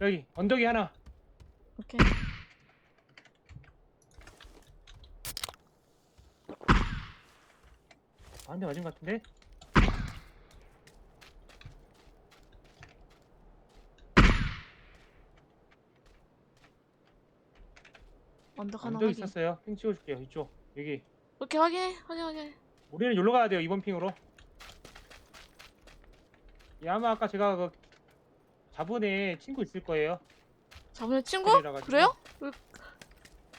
여기 언덕이 하나. 오케이. 아, 한대 맞은 것 같은데? 언덕 하나 언덕 확인. 있었어요. 핑 찍어줄게요. 이쪽. 여기. 오케이 확인해. 확인 확인. 우리는 여기로 가야 돼요. 이번 핑으로. 예, 아마 아까 제가 그 자본에 친구 있을 거예요. 잡은 친구? 데리러 가지고. 그래요? 왜-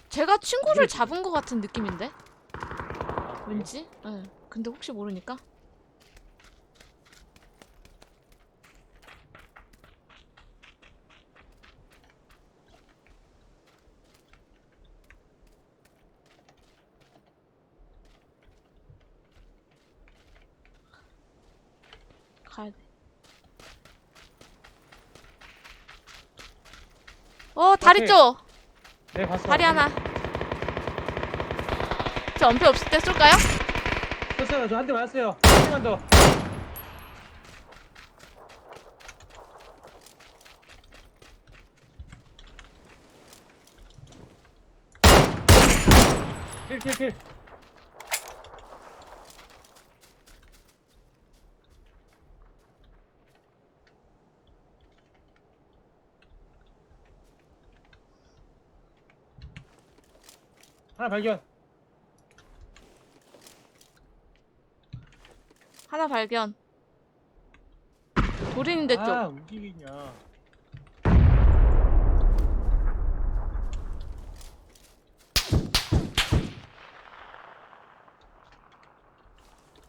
제가 친구를. 잡은 것 같은 느낌인데? 아, 그래요? 왠지? 예. 근데 혹시 모르니까. 가야 돼. 어, 다리 앞에. 쪽! 네, 봤어. 다리 하나. 저 엄폐 없을 때 쏠까요? 쳤어요. 저한대 맞았어요. 한 대만 더. 킬, 킬, 킬. 하나 발견. 하나 발견. 돌인인데 쪽. 아, 움직이냐.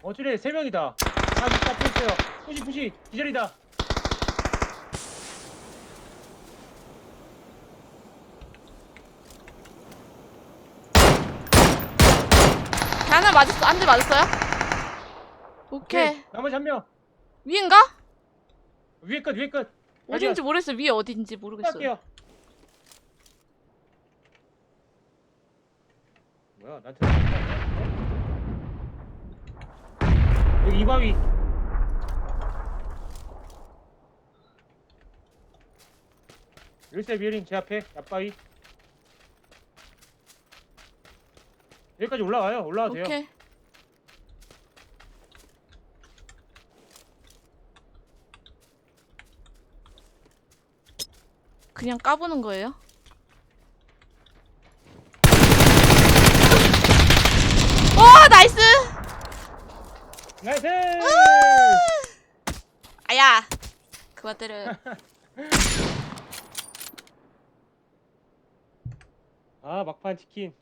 어쩌래 세 명이다. 아, 밑에 앞에 있어요. 푸시 푸시 기절이다. 하나 맞았어. 한 대 맞았어요? 오케이. 나머지 한 명. 위인가? 위에 끝 위에 끝. 어딘지 모르겠어. 위에 어딘지 모르겠어. 할게요. 뭐야 나한테 어? 여기 이 바위 열쇠 비어링 제 앞에 앞바위 여기까지 올라와요 올라와도 돼요 오케이. 그냥 까보는 거예요? 오 나이스! 나이스 아야 그만 때려 아 막판 치킨